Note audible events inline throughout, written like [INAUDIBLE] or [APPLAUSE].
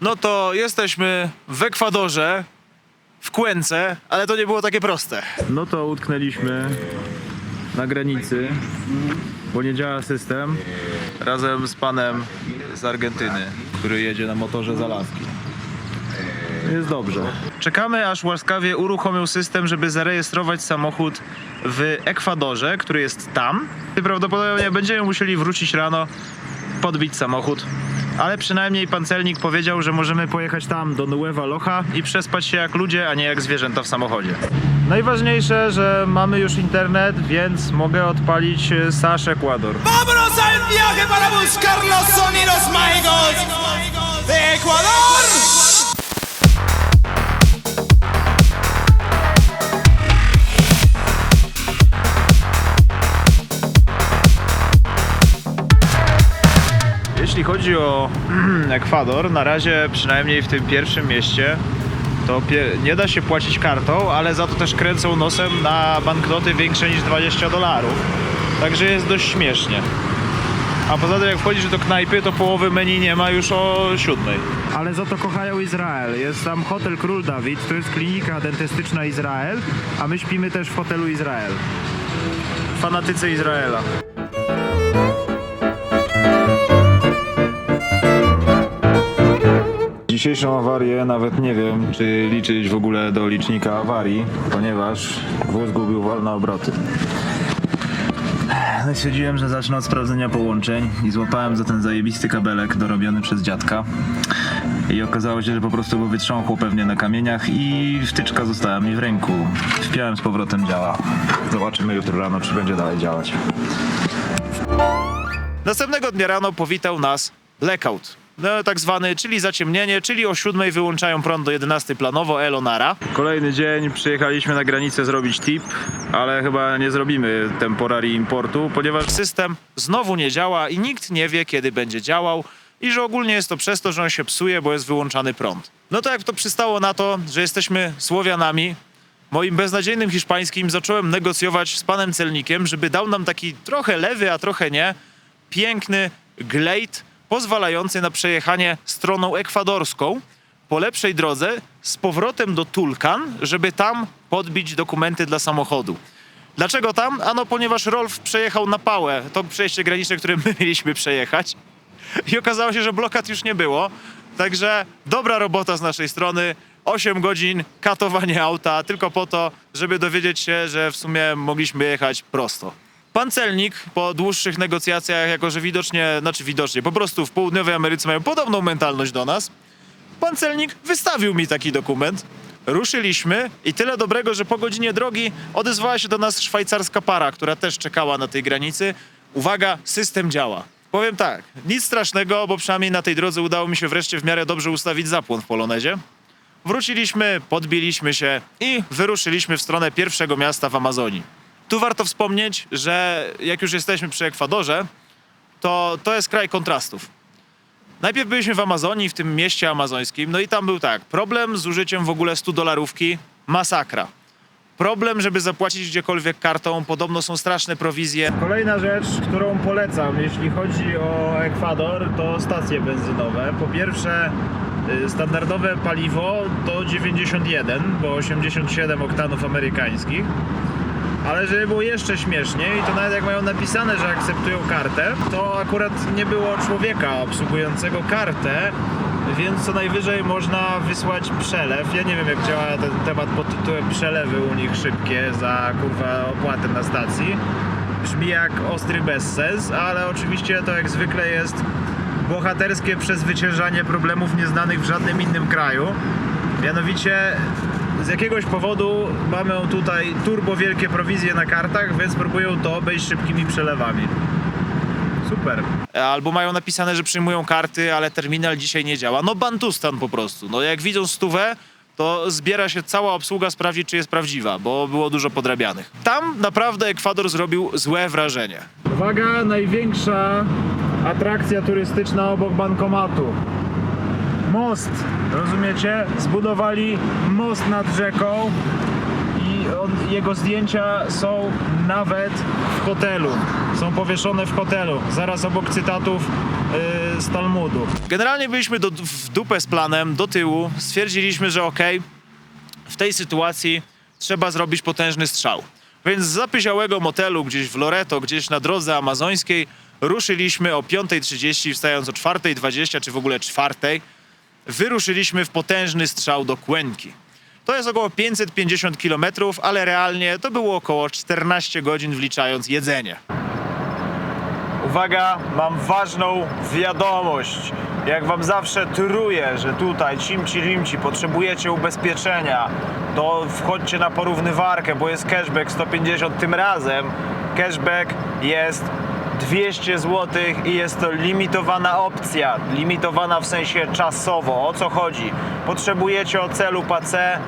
No to jesteśmy w Ekwadorze, w Kłęce, ale to nie było takie proste. No to utknęliśmy na granicy, bo nie działa system, razem z panem z Argentyny, który jedzie na motorze z Alaski. Jest dobrze. Czekamy, aż łaskawie uruchomił system, żeby zarejestrować samochód w Ekwadorze, który jest tam. I prawdopodobnie będziemy musieli wrócić rano, podbić samochód. Ale przynajmniej pan celnik powiedział, że możemy pojechać tam do Nueva Locha i przespać się jak ludzie, a nie jak zwierzęta w samochodzie. Najważniejsze, że mamy już internet, więc mogę odpalić e, Sash Ecuador. ¡Vámonos al viaje para buscar los sonidos mágicos de Ecuador! Chodzi o [CLEARS THROAT] Ekwador, na razie przynajmniej w tym pierwszym mieście, to nie da się płacić kartą, ale za to też kręcą nosem na banknoty większe niż 20 dolarów. Także jest dość śmiesznie. A poza tym jak wchodzisz do knajpy, to połowy menu nie ma już o siódmej. Ale za to kochają Izrael. Jest tam hotel Król Dawid, to jest klinika dentystyczna Izrael, a my śpimy też w hotelu Izrael. Fanatycy Izraela. Dzisiejszą awarię nawet nie wiem, czy liczyć w ogóle do licznika awarii, ponieważ wóz gubił wolne obroty. No Stwierdziłem, że zacznę od sprawdzenia połączeń i złapałem za ten zajebisty kabelek dorobiony przez dziadka. I okazało się, że po prostu go wytrząchło pewnie na kamieniach i wtyczka została mi w ręku. Wpiąłem z powrotem, działa. Zobaczymy jutro rano, czy będzie dalej działać. Następnego dnia rano powitał nas blackout. No, tak zwany, czyli zaciemnienie, czyli o 7 wyłączają prąd do 11 planowo Elonara. Kolejny dzień, przyjechaliśmy na granicę zrobić tip, ale chyba nie zrobimy temporary importu, ponieważ system znowu nie działa i nikt nie wie, kiedy będzie działał i że ogólnie jest to przez to, że on się psuje, bo jest wyłączany prąd. No to jak to przystało na to, że jesteśmy Słowianami, moim beznadziejnym hiszpańskim zacząłem negocjować z panem celnikiem, żeby dał nam taki trochę lewy, a trochę nie, piękny glade pozwalający na przejechanie stroną ekwadorską po lepszej drodze z powrotem do Tulkan, żeby tam podbić dokumenty dla samochodu. Dlaczego tam? Ano ponieważ Rolf przejechał na pałę, to przejście graniczne, które my mieliśmy przejechać i okazało się, że blokad już nie było. Także dobra robota z naszej strony. 8 godzin katowanie auta tylko po to, żeby dowiedzieć się, że w sumie mogliśmy jechać prosto. Pan celnik po dłuższych negocjacjach, jako że widocznie, znaczy widocznie, po prostu w południowej Ameryce mają podobną mentalność do nas, pan celnik wystawił mi taki dokument. Ruszyliśmy i tyle dobrego, że po godzinie drogi odezwała się do nas szwajcarska para, która też czekała na tej granicy. Uwaga, system działa. Powiem tak, nic strasznego, bo przynajmniej na tej drodze udało mi się wreszcie w miarę dobrze ustawić zapłon w Polonezie. Wróciliśmy, podbiliśmy się i wyruszyliśmy w stronę pierwszego miasta w Amazonii. Tu warto wspomnieć, że jak już jesteśmy przy Ekwadorze, to to jest kraj kontrastów. Najpierw byliśmy w Amazonii, w tym mieście amazońskim, no i tam był tak, problem z użyciem w ogóle 100 dolarówki, masakra. Problem, żeby zapłacić gdziekolwiek kartą, podobno są straszne prowizje. Kolejna rzecz, którą polecam, jeśli chodzi o Ekwador, to stacje benzynowe. Po pierwsze, y, standardowe paliwo to 91, bo 87 oktanów amerykańskich. Ale żeby było jeszcze śmieszniej, to nawet jak mają napisane, że akceptują kartę, to akurat nie było człowieka obsługującego kartę, więc co najwyżej można wysłać przelew. Ja nie wiem jak działa ten temat pod tytułem przelewy u nich szybkie za kurwa opłatę na stacji. Brzmi jak ostry bezsens, ale oczywiście to jak zwykle jest bohaterskie przezwyciężanie problemów nieznanych w żadnym innym kraju. Mianowicie z jakiegoś powodu mamy tutaj turbo wielkie prowizje na kartach, więc próbują to obejść szybkimi przelewami. Super. Albo mają napisane, że przyjmują karty, ale terminal dzisiaj nie działa. No bantustan po prostu. No jak widzą stówę, to zbiera się cała obsługa sprawdzić, czy jest prawdziwa, bo było dużo podrabianych. Tam naprawdę Ekwador zrobił złe wrażenie. Uwaga, największa atrakcja turystyczna obok bankomatu. Most, rozumiecie? Zbudowali most nad rzeką i on, jego zdjęcia są nawet w hotelu. Są powieszone w hotelu. Zaraz obok cytatów yy, z Talmudu. Generalnie byliśmy do, w dupę z planem, do tyłu. Stwierdziliśmy, że okej, w tej sytuacji trzeba zrobić potężny strzał. Więc z zapyziałego motelu gdzieś w Loreto, gdzieś na drodze amazońskiej, ruszyliśmy o 5.30, wstając o 4.20 czy w ogóle 4.00. Wyruszyliśmy w potężny strzał do Kłęki. To jest około 550 km, ale realnie to było około 14 godzin wliczając jedzenie. Uwaga, mam ważną wiadomość. Jak wam zawsze truję, że tutaj cimci limci potrzebujecie ubezpieczenia, to wchodźcie na porównywarkę, bo jest cashback 150 tym razem. Cashback jest 200 zł i jest to limitowana opcja. Limitowana w sensie czasowo. O co chodzi? Potrzebujecie ocelu PC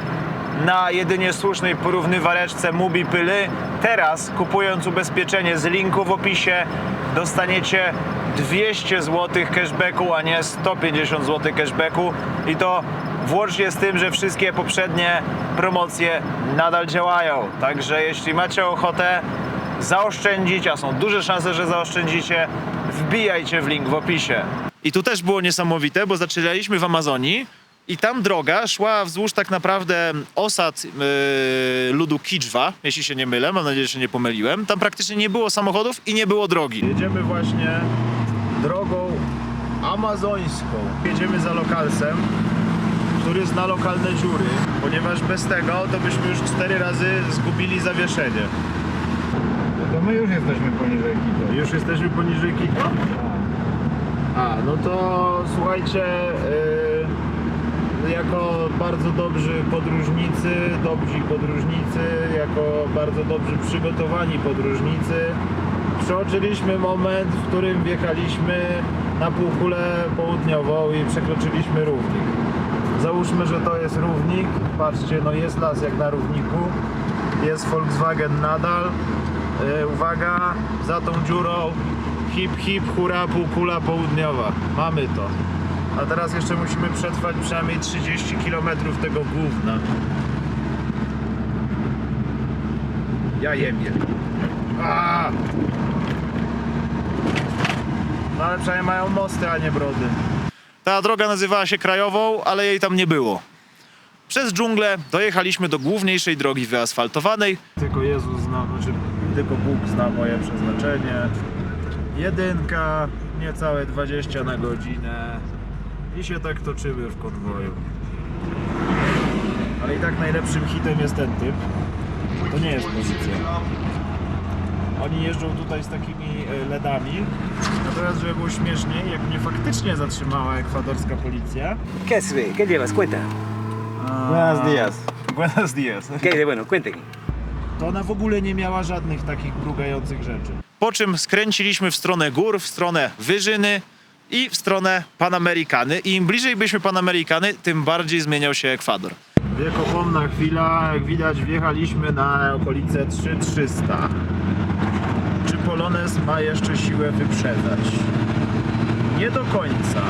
na jedynie słusznej porównywareczce Mubi Pyly. Teraz kupując ubezpieczenie z linku w opisie dostaniecie 200 zł cashbacku, a nie 150 zł cashbacku i to włącznie z tym, że wszystkie poprzednie promocje nadal działają. Także jeśli macie ochotę zaoszczędzić, a są duże szanse, że zaoszczędzicie, wbijajcie w link w opisie. I tu też było niesamowite, bo zaczynaliśmy w Amazonii i tam droga szła wzdłuż tak naprawdę osad yy, ludu Kiczwa, jeśli się nie mylę, mam nadzieję, że się nie pomyliłem. Tam praktycznie nie było samochodów i nie było drogi. Jedziemy właśnie drogą amazońską. Jedziemy za lokalsem, który zna lokalne dziury, ponieważ bez tego to byśmy już cztery razy zgubili zawieszenie. My już jesteśmy poniżej Kito. Już jesteśmy poniżej Kiko? A, no to słuchajcie, yy, jako bardzo dobrzy podróżnicy, dobrzy podróżnicy, jako bardzo dobrze przygotowani podróżnicy, przeoczyliśmy moment, w którym wjechaliśmy na półkulę południową i przekroczyliśmy równik. Załóżmy, że to jest równik. Patrzcie, no jest las jak na równiku. Jest Volkswagen nadal. E, uwaga, za tą dziurą hip hip hura półkula południowa. Mamy to. A teraz jeszcze musimy przetrwać przynajmniej 30 km tego gówna. Ja jebie. No ale przynajmniej mają mosty, a nie brody. Ta droga nazywała się Krajową, ale jej tam nie było. Przez dżunglę dojechaliśmy do główniejszej drogi wyasfaltowanej. Tylko Jezus zna, znaczy tylko Bóg zna moje przeznaczenie. Jedynka, niecałe 20 na godzinę. I się tak toczymy w konwoju. Ale i tak najlepszym hitem jest ten typ. To nie jest pozycja. Oni jeżdżą tutaj z takimi e, LEDami. Natomiast, żeby było śmieszniej, jak mnie faktycznie zatrzymała ekwadorska policja. ¿Qué haces? ve? ¿Qué llevas? Cuenta. Buenos días. Buenos dias. ¿Qué de bueno? Cuénteme. To ona w ogóle nie miała żadnych takich brugających rzeczy. Po czym skręciliśmy w stronę gór, w stronę Wyżyny i w stronę Panamerykany. I im bliżej byliśmy Panamerykany, tym bardziej zmieniał się Ekwador. Wiekopomna chwila, jak widać wjechaliśmy na okolice 3300. Czy Polones ma jeszcze siłę wyprzedzać? Nie do końca.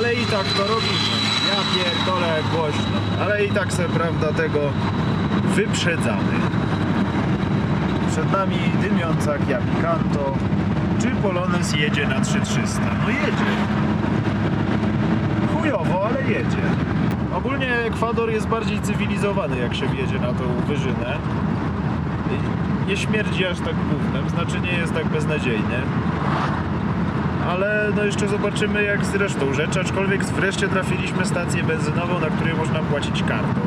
Ale i tak to robimy. Ja pierdolę głośno. Ale i tak se prawda tego wyprzedzamy. Przed nami dymiąca Chiapicanto. Czy Polones jedzie na 3300? No jedzie. Chujowo, ale jedzie. Ogólnie Ekwador jest bardziej cywilizowany, jak się wjedzie na tą wyżynę. Nie śmierdzi aż tak gównem, znaczy nie jest tak beznadziejny ale no jeszcze zobaczymy jak z resztą rzeczy, aczkolwiek wreszcie trafiliśmy stację benzynową, na której można płacić kartą.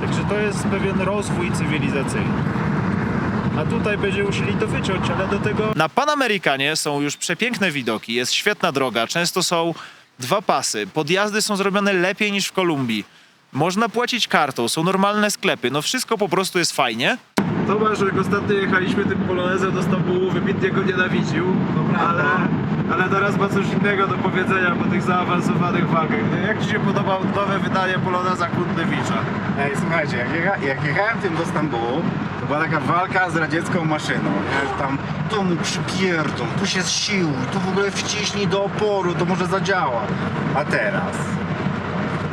Także to jest pewien rozwój cywilizacyjny. A tutaj będziemy musieli to wyciąć, ale do tego... Na Panamerykanie są już przepiękne widoki, jest świetna droga, często są dwa pasy, podjazdy są zrobione lepiej niż w Kolumbii. Można płacić kartą, są normalne sklepy, no wszystko po prostu jest fajnie. Tomasz, jak ostatnio jechaliśmy tym polonezem do Stambułu, wybitnie go nienawidził, ale, ale teraz ma coś innego do powiedzenia po tych zaawansowanych walkach. Jak Ci się podoba nowe wydanie poloneza Kundewicza? Ej, słuchajcie, jak, jecha, jak jechałem tym do Stambułu, to była taka walka z radziecką maszyną. Nie? Tam tu mu przypierdol, tu się zsiłuj, tu w ogóle wciśnij do oporu, to może zadziała. A teraz,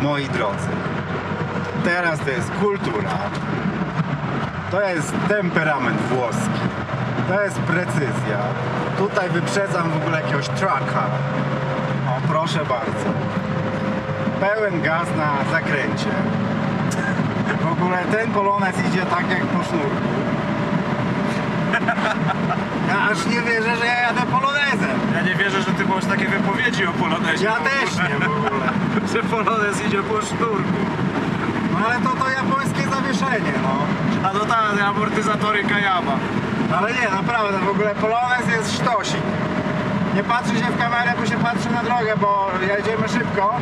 moi drodzy, teraz to jest kultura. To jest temperament włoski. To jest precyzja. Tutaj wyprzedzam w ogóle jakiegoś trucka. O, proszę bardzo. Pełen gaz na zakręcie. W ogóle ten polonez idzie tak jak po sznurku. Ja aż nie wierzę, że ja jadę polonezem. Ja nie wierzę, że ty masz takie wypowiedzi o Polonezie. Ja też nie w ogóle. [LAUGHS] Że Polonez idzie po sznurku. No ale to to japońskie zawieszenie, no. A no tak, amortyzatory Kayama. Ale nie, naprawdę, w ogóle polonez jest sztosik. Nie patrzy się w kamerę, bo się patrzy na drogę, bo jedziemy szybko,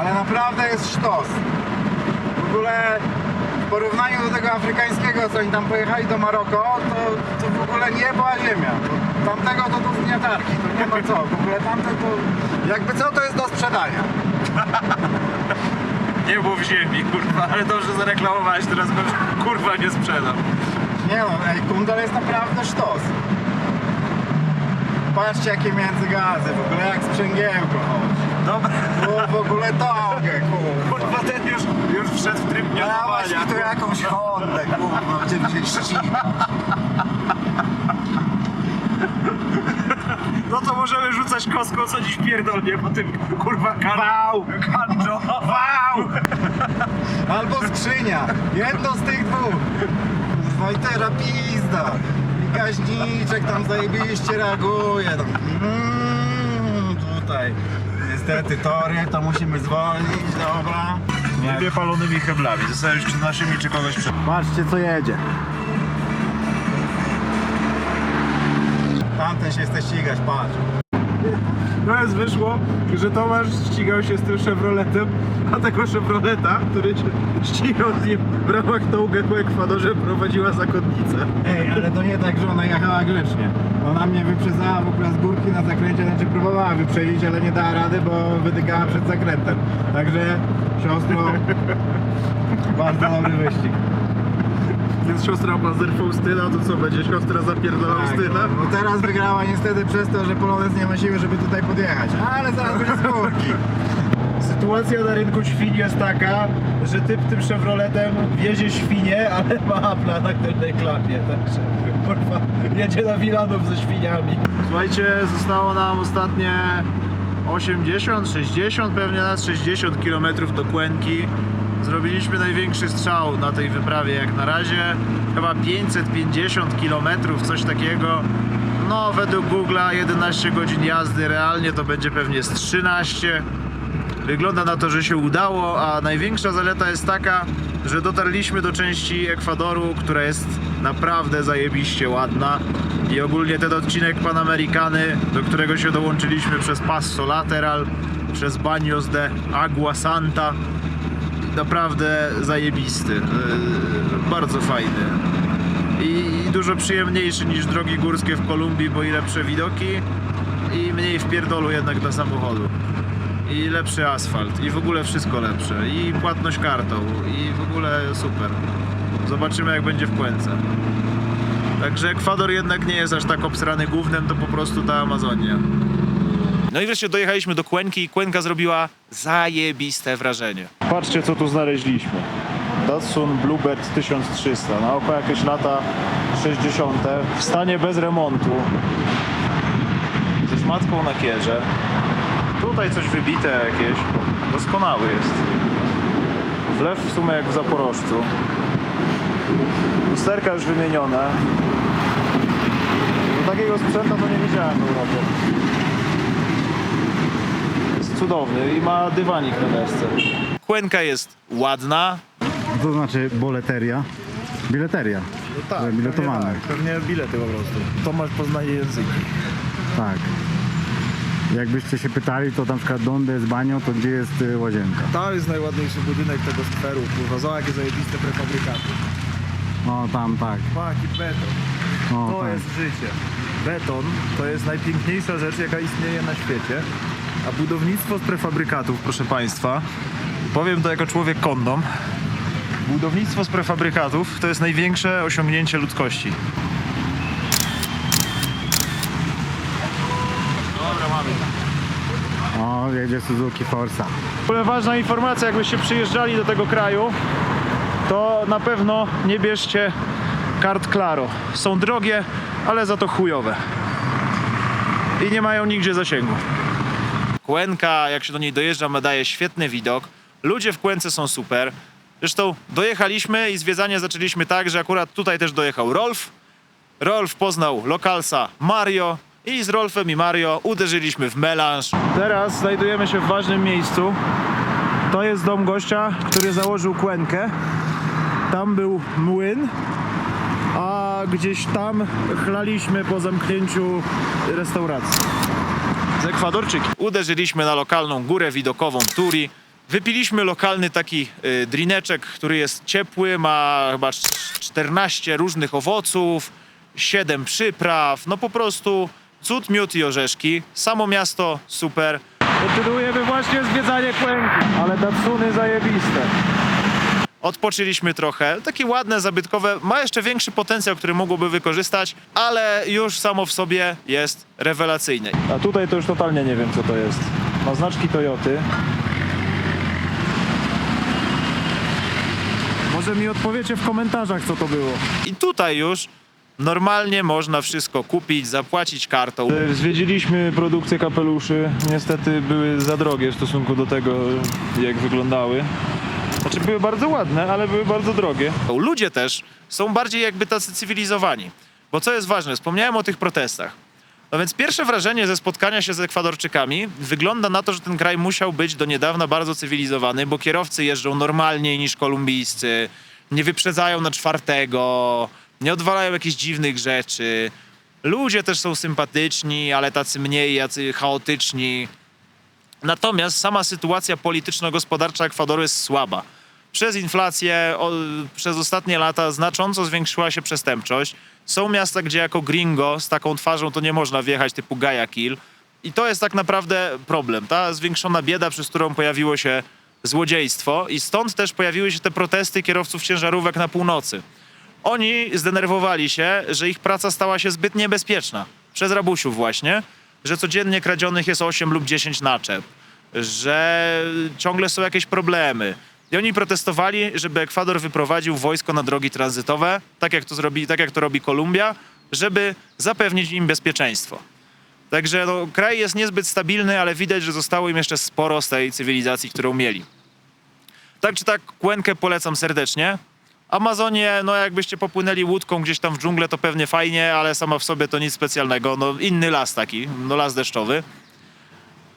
ale naprawdę jest sztos. W ogóle w porównaniu do tego afrykańskiego, co oni tam pojechali do Maroko, to, to w ogóle niebo a ziemia. To, tamtego to tu zgniatarki, to nie ma co. W ogóle tamte to, jakby co, to jest do sprzedania. [LAUGHS] Nie było w ziemi, kurwa, ale dobrze zareklamowałeś, teraz go kurwa nie sprzedam. Nie no, ej, kundel jest naprawdę sztos. Patrzcie jakie międzygazy, w ogóle jak sprzęgiełko chodzi. Dobra, O, w ogóle togę, kurwa. kurwa ten już, już wszedł w tryb mianowania. mi tu jakąś Hondę, kurwa, będziemy się ścigać. No to możemy rzucać kostką, co dziś pierdolnie po tym kurwa kan... Wał! kanjo. Wał! Albo skrzynia, jedno z tych dwóch. Teraz pizda. I gaźniczek tam zajebiście reaguje. Tam. Mm, tutaj. Niestety tory to musimy zwolnić, dobra. Dwie palonymi heblami, zastanawiam się czy naszymi, czy kogoś przed... Patrzcie co jedzie. Tamten się chce ścigać, patrz. Teraz wyszło, że Tomasz ścigał się z tym Chevroletem, a tego Chevroleta, który się ścigał z nim w ramach Touge po Ekwadorze prowadziła zakonnica. Ej, ale to nie tak, że ona jechała grzecznie. Ona mnie wyprzedzała w ogóle z górki na zakręcie, znaczy próbowała wyprzedzić, ale nie dała rady, bo wydygała przed zakrętem. Także siostro, bardzo dobry wyścig. Więc siostra ma zer Faustyna, to co będzie siostra zapierdala Faustyna? Tak, bo teraz wygrała niestety przez to, że Polonez nie ma siły, żeby tutaj podjechać. Ale zaraz będzie z górki. Sytuacja na rynku świń jest taka, że typ tym Chevroletem wiezie świnie, ale ma Apple'a na tylnej klapie, także kurwa, jedzie na Wilanów ze świniami. Słuchajcie, zostało nam ostatnie 80, 60, pewnie nas 60 km do Kłęki. Zrobiliśmy największy strzał na tej wyprawie jak na razie. Chyba 550 km, coś takiego. No, według Google'a 11 godzin jazdy, realnie to będzie pewnie z 13. Wygląda na to, że się udało, a największa zaleta jest taka, że dotarliśmy do części Ekwadoru, która jest naprawdę zajebiście ładna i ogólnie ten odcinek Panamericany, do którego się dołączyliśmy przez Passo Lateral, przez Baños de Agua Santa, naprawdę zajebisty, yy, bardzo fajny i, dużo przyjemniejszy niż drogi górskie w Kolumbii, bo i lepsze widoki i mniej wpierdolu jednak do samochodu i lepszy asfalt i w ogóle wszystko lepsze i płatność kartą i w ogóle super. Zobaczymy jak będzie w Kłęce. Także Ekwador jednak nie jest aż tak obsrany głównym, to po prostu ta Amazonia. No i wreszcie dojechaliśmy do Kłęki i Kłęka zrobiła zajebiste wrażenie. Patrzcie co tu znaleźliśmy. Datsun Bluebird 1300, na oko jakieś lata 60. w stanie bez remontu. Ze szmatką na kierze. Tutaj coś wybite jakieś. Doskonały jest. Wlew w sumie jak w Zaporożcu. Lusterka już wymienione. No, takiego sprzętu to nie widziałem w Europie. Jest cudowny i ma dywanik na desce. Kłęka jest ładna. To znaczy boleteria? Bileteria. No tak, Biletowane. pewnie, tak, pewnie bilety po prostu. Tomasz poznaje języki. Tak. Jakbyście się pytali, to na przykład donde jest banio, to gdzie jest y, łazienka? To jest najładniejszy budynek tego skweru, kurwa, zobacz jakie zajebiste prefabrykaty. O, tam, tak. Paki, beton. O, To tak. jest życie. Beton to jest najpiękniejsza rzecz, jaka istnieje na świecie. A budownictwo z prefabrykatów, proszę Państwa, powiem to jako człowiek kondom. Budownictwo z prefabrykatów to jest największe osiągnięcie ludzkości. Dobra, mamy. O, jedzie Suzuki Forza. W ogóle ważna informacja, jakbyście przyjeżdżali do tego kraju, to na pewno nie bierzcie kart Claro. Są drogie, ale za to chujowe. I nie mają nigdzie zasięgu. Kłęka, jak się do niej dojeżdża, daje świetny widok. Ludzie w Kłęce są super. Zresztą dojechaliśmy i zwiedzanie zaczęliśmy tak, że akurat tutaj też dojechał Rolf. Rolf poznał lokalsa Mario i z Rolfem i Mario uderzyliśmy w melanż. Teraz znajdujemy się w ważnym miejscu. To jest dom gościa, który założył Kłękę. Tam był młyn, a gdzieś tam chlaliśmy po zamknięciu restauracji. Z Ekwadorczyki. Uderzyliśmy na lokalną górę widokową Turi. Wypiliśmy lokalny taki y, drineczek, który jest ciepły, ma chyba cz- 14 różnych owoców, 7 przypraw, no po prostu cud, miód i orzeszki. Samo miasto super. Kontynuujemy właśnie zwiedzanie Kłęki, ale Datsuny zajebiste. Odpoczyliśmy trochę, takie ładne, zabytkowe, ma jeszcze większy potencjał, który mógłby wykorzystać, ale już samo w sobie jest rewelacyjne. A tutaj to już totalnie nie wiem, co to jest. Ma znaczki Toyoty. Może mi odpowiecie w komentarzach, co to było. I tutaj już normalnie można wszystko kupić, zapłacić kartą. Zwiedziliśmy produkcję kapeluszy. Niestety były za drogie w stosunku do tego, jak wyglądały. Znaczy były bardzo ładne, ale były bardzo drogie. Ludzie też są bardziej jakby tacy cywilizowani. Bo co jest ważne, wspomniałem o tych protestach. No więc pierwsze wrażenie ze spotkania się z Ekwadorczykami wygląda na to, że ten kraj musiał być do niedawna bardzo cywilizowany, bo kierowcy jeżdżą normalniej niż kolumbijscy, nie wyprzedzają na czwartego, nie odwalają jakichś dziwnych rzeczy. Ludzie też są sympatyczni, ale tacy mniej jacy chaotyczni. Natomiast sama sytuacja polityczno-gospodarcza Ekwadoru jest słaba. Przez inflację o, przez ostatnie lata znacząco zwiększyła się przestępczość. Są miasta, gdzie jako gringo z taką twarzą to nie można wjechać, typu Guayaquil. I to jest tak naprawdę problem. Ta zwiększona bieda, przez którą pojawiło się złodziejstwo i stąd też pojawiły się te protesty kierowców ciężarówek na północy. Oni zdenerwowali się, że ich praca stała się zbyt niebezpieczna. Przez rabusiów właśnie, że codziennie kradzionych jest 8 lub 10 naczep, że ciągle są jakieś problemy. I oni protestowali, żeby Ekwador wyprowadził wojsko na drogi tranzytowe, tak jak to, zrobi, tak jak to robi Kolumbia, żeby zapewnić im bezpieczeństwo. Także no, kraj jest niezbyt stabilny, ale widać, że zostało im jeszcze sporo z tej cywilizacji, którą mieli. Tak czy tak, Kłękę polecam serdecznie. Amazonię, no jakbyście popłynęli łódką gdzieś tam w dżunglę, to pewnie fajnie, ale sama w sobie to nic specjalnego. No inny las taki, no las deszczowy.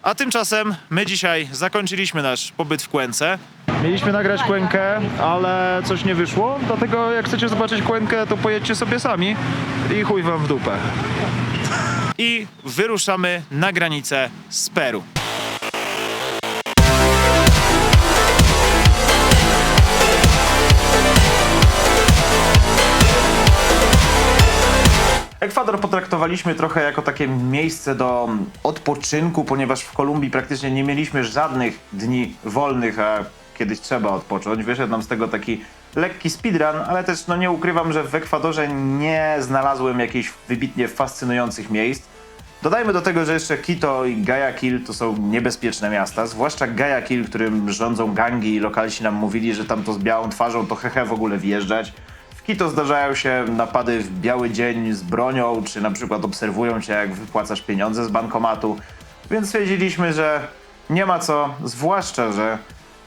A tymczasem my dzisiaj zakończyliśmy nasz pobyt w Kłęce. Mieliśmy nagrać Kłękę, ale coś nie wyszło, dlatego jak chcecie zobaczyć Kłękę, to pojedźcie sobie sami i chuj wam w dupę. I wyruszamy na granicę z Peru. Ekwador potraktowaliśmy trochę jako takie miejsce do odpoczynku, ponieważ w Kolumbii praktycznie nie mieliśmy żadnych dni wolnych, a kiedyś trzeba odpocząć. Wyszedł nam z tego taki lekki speedrun, ale też no nie ukrywam, że w Ekwadorze nie znalazłem jakichś wybitnie fascynujących miejsc. Dodajmy do tego, że jeszcze Quito i Guayaquil to są niebezpieczne miasta, zwłaszcza Guayaquil, którym rządzą gangi i lokalsi nam mówili, że tam to z białą twarzą to hehe w ogóle wjeżdżać. W Quito zdarzają się napady w biały dzień z bronią, czy na przykład obserwują cię, jak wypłacasz pieniądze z bankomatu. Więc stwierdziliśmy, że nie ma co, zwłaszcza, że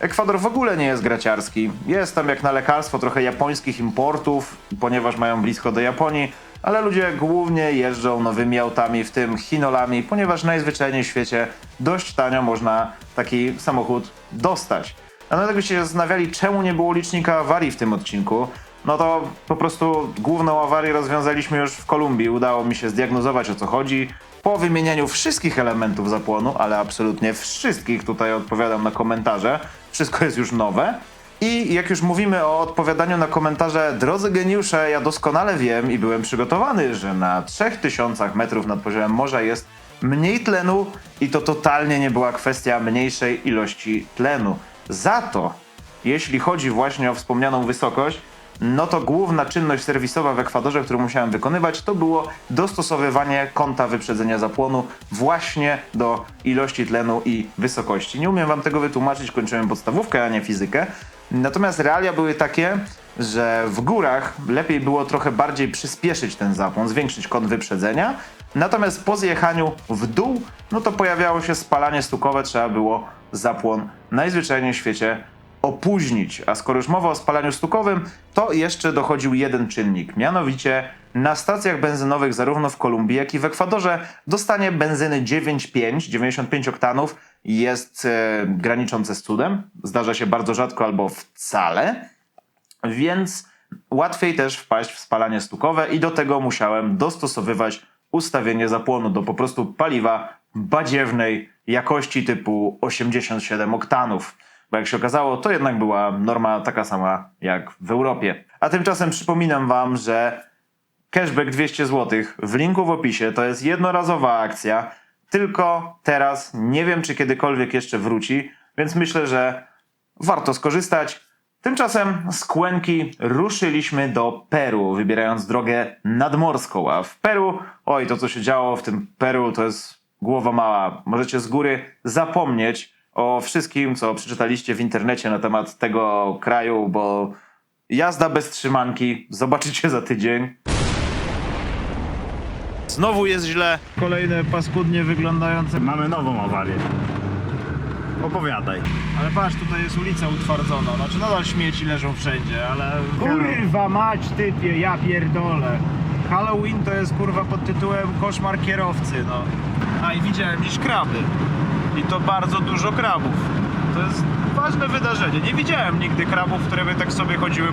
Ekwador w ogóle nie jest graciarski. Jest tam jak na lekarstwo trochę japońskich importów, ponieważ mają blisko do Japonii, ale ludzie głównie jeżdżą nowymi autami, w tym Hinolami, ponieważ najzwyczajniej w świecie dość tanio można taki samochód dostać. A dlatego się zastanawiali, czemu nie było licznika awarii w tym odcinku. No to po prostu główną awarię rozwiązaliśmy już w Kolumbii. Udało mi się zdiagnozować o co chodzi. Po wymienianiu wszystkich elementów zapłonu, ale absolutnie wszystkich, tutaj odpowiadam na komentarze, wszystko jest już nowe. I jak już mówimy o odpowiadaniu na komentarze, drodzy geniusze, ja doskonale wiem i byłem przygotowany, że na 3000 metrów nad poziomem morza jest mniej tlenu i to totalnie nie była kwestia mniejszej ilości tlenu. Za to, jeśli chodzi właśnie o wspomnianą wysokość, no to główna czynność serwisowa w Ekwadorze, którą musiałem wykonywać, to było dostosowywanie kąta wyprzedzenia zapłonu właśnie do ilości tlenu i wysokości. Nie umiem wam tego wytłumaczyć, kończyłem podstawówkę, a nie fizykę. Natomiast realia były takie, że w górach lepiej było trochę bardziej przyspieszyć ten zapłon, zwiększyć kąt wyprzedzenia. Natomiast po zjechaniu w dół, no to pojawiało się spalanie stukowe, trzeba było zapłon najzwyczajniej w świecie opóźnić. A skoro już mowa o spalaniu stukowym, to jeszcze dochodził jeden czynnik. Mianowicie na stacjach benzynowych zarówno w Kolumbii, jak i w Ekwadorze dostanie benzyny 9,5, 95 oktanów jest e, graniczące z cudem. Zdarza się bardzo rzadko albo wcale. Więc łatwiej też wpaść w spalanie stukowe i do tego musiałem dostosowywać ustawienie zapłonu do po prostu paliwa badziewnej jakości typu 87 oktanów. Bo jak się okazało, to jednak była norma taka sama jak w Europie. A tymczasem przypominam wam, że cashback 200 zł w linku w opisie to jest jednorazowa akcja. Tylko teraz nie wiem, czy kiedykolwiek jeszcze wróci, więc myślę, że warto skorzystać. Tymczasem z Kłęki ruszyliśmy do Peru, wybierając drogę nadmorską. A w Peru, oj, to co się działo w tym Peru, to jest głowa mała. Możecie z góry zapomnieć o wszystkim, co przeczytaliście w internecie na temat tego kraju, bo jazda bez trzymanki zobaczycie za tydzień. Znowu jest źle. Kolejne paskudnie wyglądające. Mamy nową awarię. Opowiadaj. Ale patrz, tutaj jest ulica utwardzona. Znaczy nadal śmieci leżą wszędzie, ale... Kurwa mać typie, ja pierdolę. Halloween to jest kurwa pod tytułem koszmar kierowcy, no. A i widziałem dziś kraby. I to bardzo dużo krabów. To jest ważne wydarzenie. Nie widziałem nigdy krabów, które by tak sobie chodziły po